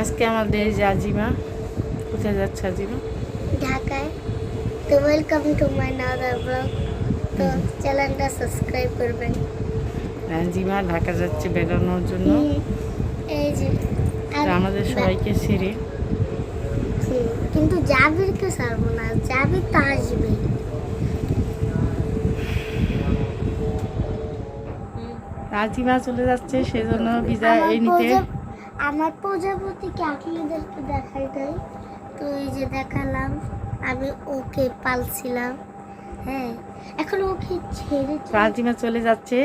আজকে আমাদের জাজিমা কোথায় যাচ্ছে আজিমা? ঢাকায়। তো welcome to my another blog তো চ্যানেলটা সাবস্ক্রাইব করবেন। আজিমা ঢাকা যাচ্ছে বেড়ানোর জন্য। এই যে আর আমাদের সবাইকে ছেড়ে। কিন্তু জাবিরকে ছাড়বো না। জাবির তো আসবে রাজিমা চলে যাচ্ছে সেজন্য বিদায় এই নিতে। আমার প্রজাপতিকে আপনাদেরকে দেখাই দেয় তো এই যে দেখালাম আমি ওকে পালছিলাম। হ্যাঁ এখন ওকে ছেড়ে রাজিমা আজিমা চলে যাচ্ছে।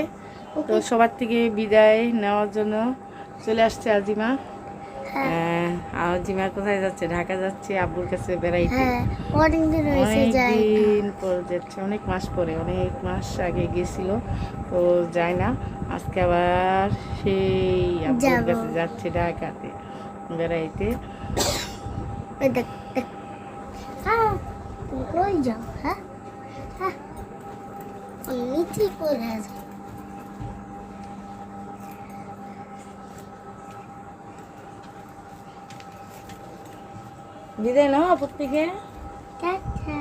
তো সবার থেকে বিদায় নেওয়ার জন্য চলে আসছে আজিমা। হ্যাঁ। আহ, আজিমা কোথায় যাচ্ছে? ঢাকা যাচ্ছে আব্বুর কাছে বেড়াইতে। হ্যাঁ অনেক দিন হয়েছে যাই দিন পর যাচ্ছে অনেক মাস পরে অনেক মাস আগে গেছিল তো যায় না। আজকে আবার সেই আব্বুর কাছে যাচ্ছে ঢাকাতে বেড়াইতে। ওই হ্যাঁ যাও? হ্যাঁ হ্যাঁ। বিদায় নাও আপুর থেকে আচ্ছা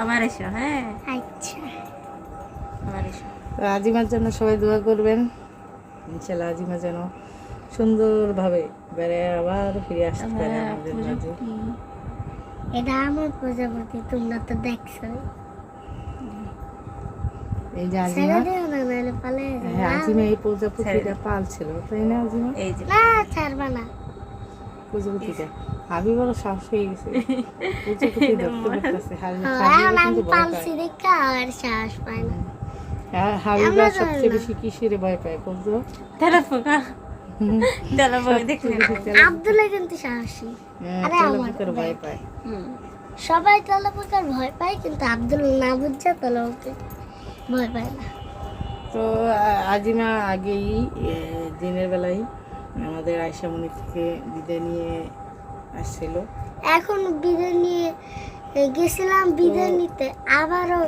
আবার এসো হ্যাঁ। আচ্ছা। আবার এসো। আজিমার জন্য সবাই দোয়া করবেন। ইনশাল্লাহ আজিমা যেন সুন্দরভাবে বেড়ে আবার ফিরে আসতে পারে আমাদের মাঝে। এটা আমার প্রজাপতি তোমরা তো দেখছ এই যে আজিমা হ্যাঁ আজিমা এই প্রজাপতিটা পালছিল তাই না আজিমা এই যে। না ছাড়বা না। প্রজাপতিটা হাবি বড় সাহস হয়ে গেছে। ধরতে পারতেছে হ্যাঁ, কিন্তু ভয় পালছি পায়। দেখে আর সাহস পায় না। হ্যাঁ, হাবিবা সবচেয়ে বেশি কিসের ভয় পায় বলতো? আব্দুল্লাহ কিন্তু সাহসী। আরে আমার ভয় পায়। সবাই তেলাপোকার ভয় পায় কিন্তু আব্দুল না বুঝছে তেলাপোকে ভয় পায় না। তো আজিমা আগেই দিনের বেলায় আমাদের আয়সামণি থেকে বিদায় নিয়ে আসছিল। এখন বিদায় নিয়ে গেছিলাম বিদায় নিতে আবারও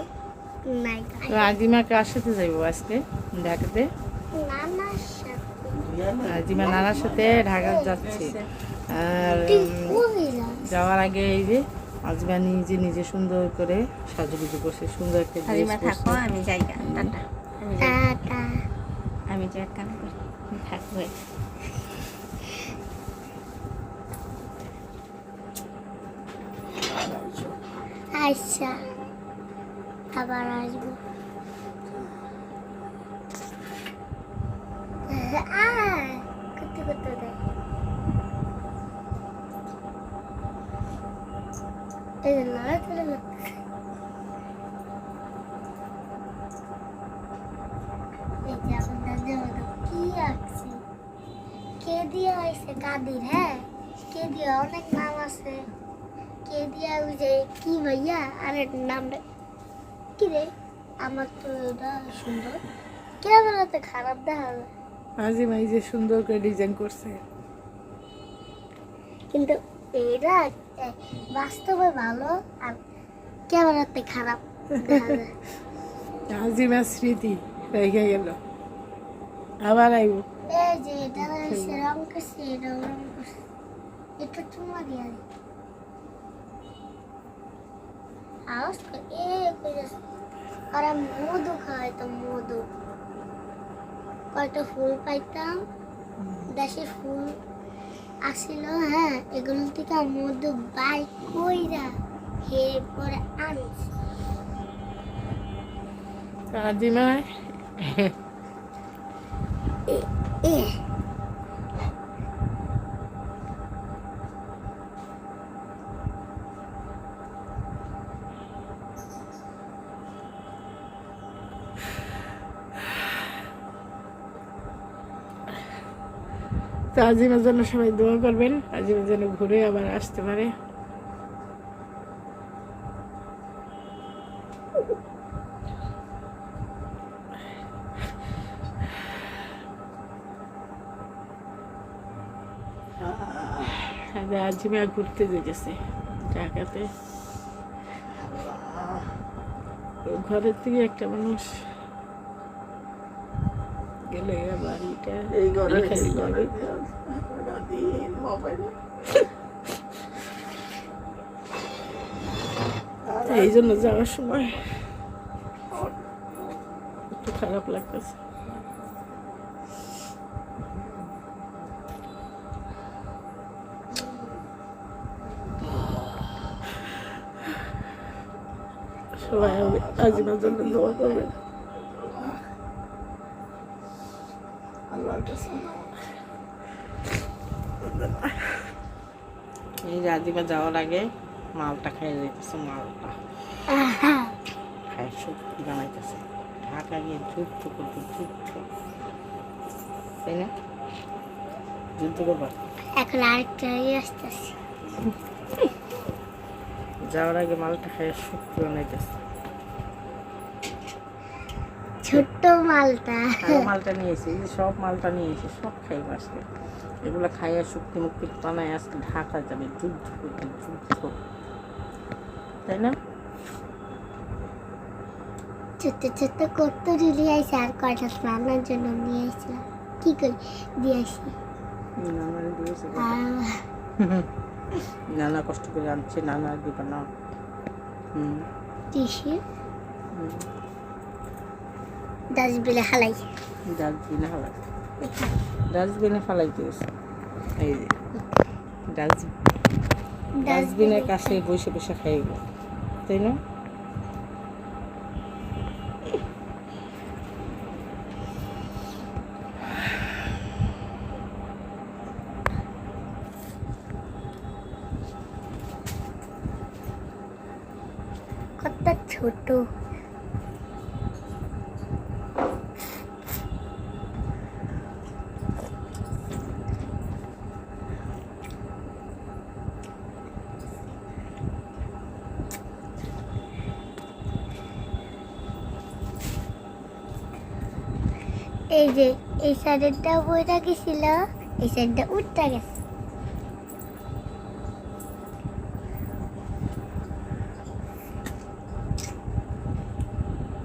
নাই। তো আজিমা কার সাথে যাইবো আজকে? ঢাকাতে? নানার সাথে। আজিমা নানার সাথে ঢাকা যাচ্ছে। আর? যাওয়ার আগে এই যে আজিমা নিজে নিজে সুন্দর করে সাজুগুজু করছে সুন্দর একটা ড্রেস থাকো আমি যাই টাটা। আমি যাই। কান করি। থাকব আচ্ছা আবার আসব। করতে করতে? কে দিয়ে হয়েছে কাদির হ্যাঁ? কে দিয়ে? অনেক নাম আছে। কে দিয়া যে কি ভাইয়া? আরে নামটা কি রে? আমার তো এটা সুন্দর। ক্যামেরাতে খারাপ দেখা যায়। আজিমা এই যে সুন্দর করে ডিজাইন করছে। কিন্তু এটা বাস্তবে ভালো আর ক্যামেরাতে খারাপ আজিমা স্মৃতি রেখে গেল। আবার আইব। এই যে এটা রং করছে এটা রং করছে। এটা তোমার এ করে আর মধু খাওয়াইতাম মধু কয়টা ফুল পাইতাম দেশে ফুল আসিল হ্যাঁ এগুলো থেকে মধু বাই কইরা হে পরে আনছি আজিমা তো আজিমের জন্য সবাই দোয়া করবেন। আজিমের জন্য ঘুরে আবার আসতে পারে। আজিমা ঘুরতে যেতেছে, ঢাকাতে। ঘরের থেকে একটা মানুষ গেলে বাড়িটা এই ঘরে খালি লাগে এই জন্য যাওয়ার সময় একটু খারাপ লাগতেছে। সবাই আজিমার জন্য দোয়া করবেন। এই যাওয়ার আগে মালটা খাই যাইতেছে মালটা। বানাইতেছে। ঢাকা গিয়ে যুদ্ধ করবে যুদ্ধ। তাই না? যুদ্ধ করবা? এখন আরেকটা ইয়ে আসতেছে। যাওয়ার আগে মালটা খাই শক্তি বানাইতেছে। ছোট্ট মালটা। আরও মালটা নিয়েছি এই সব মালটা নিয়েছি সব খাই আজকে। এগুলো খাইয়া শক্তি মুক্তি বানায় আজকে ঢাকা যাবে যুদ্ধ যুদ্ধ। তাই না? ছোট্ট ছোট্ট কত রিলি আইসে আর কয়টা রান্নার জন্য নিয়ে আসছিলাম কি করি দিয়ে আসি নানা কষ্ট করে আনছে নানা দিবে না। হুম। ডাস্টবিনে হালাই। ডাস্টবিনে ফেলাই ডাস্টবিনে ফেলাই দিয়েছে এই যে। ডাস্টবিন ডাস্টবিনের কাছে বসে বসে খাইব। তাই না? কত ছোট। এই যে এই সাইডেরটা বইটা গেছিল এই সাইডটা উঠটা গেছে।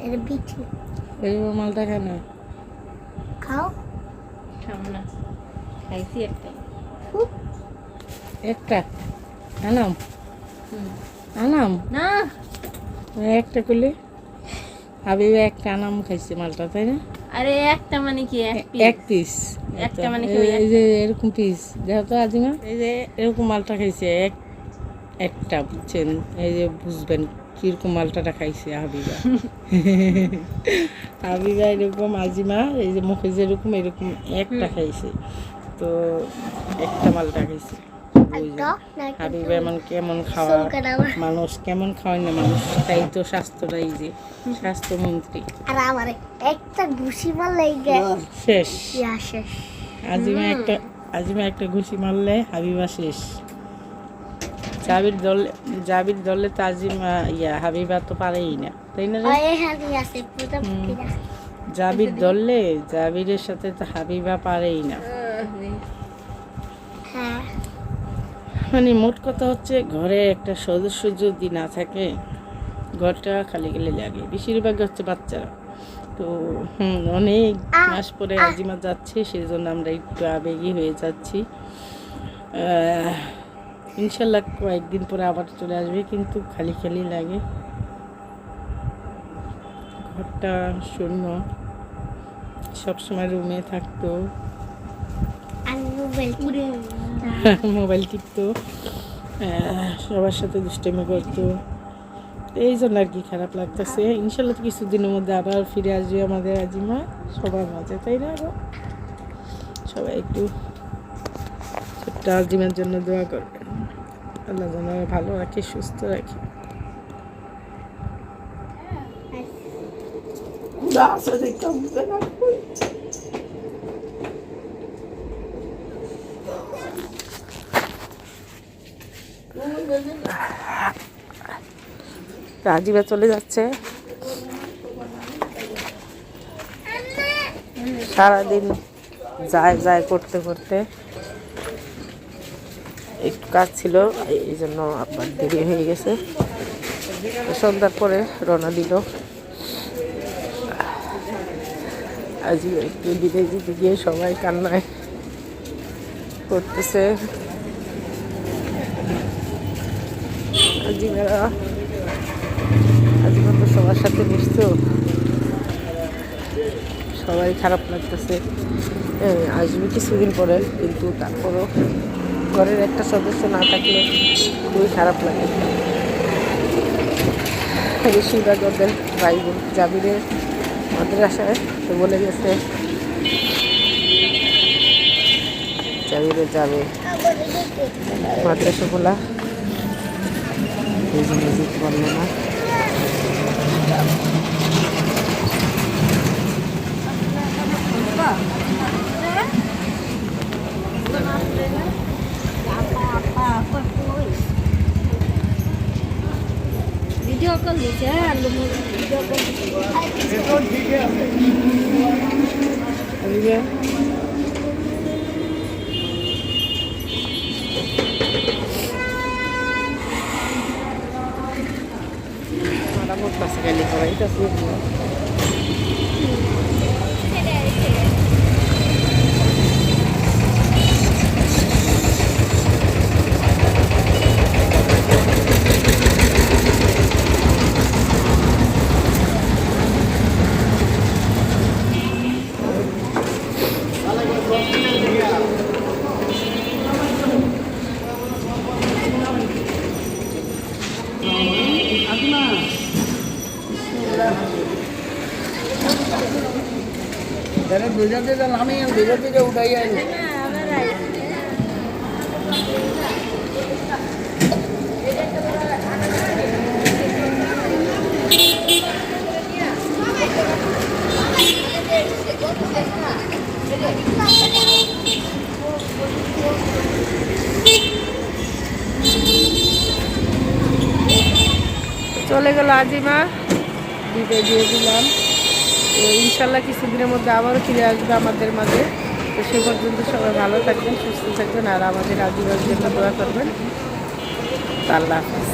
এর বিচি। এই মালটা কেন? খাও। না খাইছি একটা। একটা? আনাম? আনাম? না। একটা করলে হাবিবে একটা আনাম খাইছে মালটা তাই না? আরে একটা মানে কি এক এক পিস একটা মানে কি এই- এই যে এরকম পিস দেখো তো আজিমা। এই যে এরকম মালটা খাইছে এক একটা বুঝছেন? এই যে বুঝবেন কীরকম মালটাটা খাইছে হাবিবা। হাবিবা এরকম আজিমা এই যে মুখে যেরকম এরকম একটা খাইছে। তো একটা মালটা খাইছে। ওই যে হাবিবা এমন কেমন খাওয়া মানুষ কেমন খাওয়ায় না মানুষ তাই তো স্বাস্থ্যটাই যে স্বাস্থ্যমন্ত্রী। আর আমার একটা ঘুষি মারলে শেষ। শেষ। আজিমা একটা আজিমা একটা ঘুষি মারলে হাবিবা শেষ। জাবির দলে জাবির দলে তো আজিমা ইয়া হাবিবা তো পারেই না। তাই না পুরা জাবির দলে জাবিরের সাথে তো হাবিবা পারেই না। মানে মোট কথা হচ্ছে ঘরে একটা সদস্য যদি না থাকে, ঘরটা খালি গেলে লাগে। বেশিরভাগ হচ্ছে বাচ্চারা। তো অনেক মাস পরে আজিমা যাচ্ছে সেই জন্য আমরা একটু আবেগী হয়ে যাচ্ছি। ইনশাল্লাহ কয়েকদিন পরে আবার চলে আসবে, কিন্তু খালি খালি লাগে। ঘরটা শূন্য। সবসময় রুমে থাকতো। মোবাইল টিপতো। সবার সাথে দুষ্টামি করতো। এই জন্য আর কি খারাপ লাগতেছে। ইনশাল্লাহ তো কিছুদিনের মধ্যে আবার ফিরে আসবে আমাদের আজিমা। সবার মাঝে তাই না গো? সবাই একটু ছোট্ট আজিমার জন্য দোয়া করবেন। আল্লাহ যেন ভালো রাখে সুস্থ রাখে। আজিবা চলে যাচ্ছে। সারাদিন যায় যায় করতে করতে। একটু কাজ ছিল, এই জন্য আবার দেরি হয়ে গেছে। সন্ধ্যার পরে রওনা দিল। আজ একটু বিদেশ দিতে গিয়ে সবাই কান্নায় করতেছে আজিমারা সবার সাথে মিশতো সবাই খারাপ লাগতেছে। আসবে কিছুদিন পরে, কিন্তু তারপরও ঘরের একটা সদস্য না থাকলে খুবই খারাপ লাগে। বেশিরভাগ ওদের ভাই বোন জাবিরের মাদ্রাসায় তো বলে গেছে, জাবিরে যাবে মাদ্রাসা বলা এই জন্য যেতে না। ভিডিও কল দিছে হ্যাঁ ভিডিও কল এদিকে মারামত কাছে গেলে করাই तेरे दूजा तो नाम ही दूजा तो जो उठाई आई चले गल आजीमा বিদায় দিয়ে দিলাম। তো ইনশাল্লাহ কিছুদিনের মধ্যে আবারও ফিরে আসবে আমাদের মাঝে। তো সে পর্যন্ত সবাই ভালো থাকবেন, সুস্থ থাকবেন, আর আমাদের আজিমার জন্য দোয়া করবেন। আল্লাহ হাফিজ।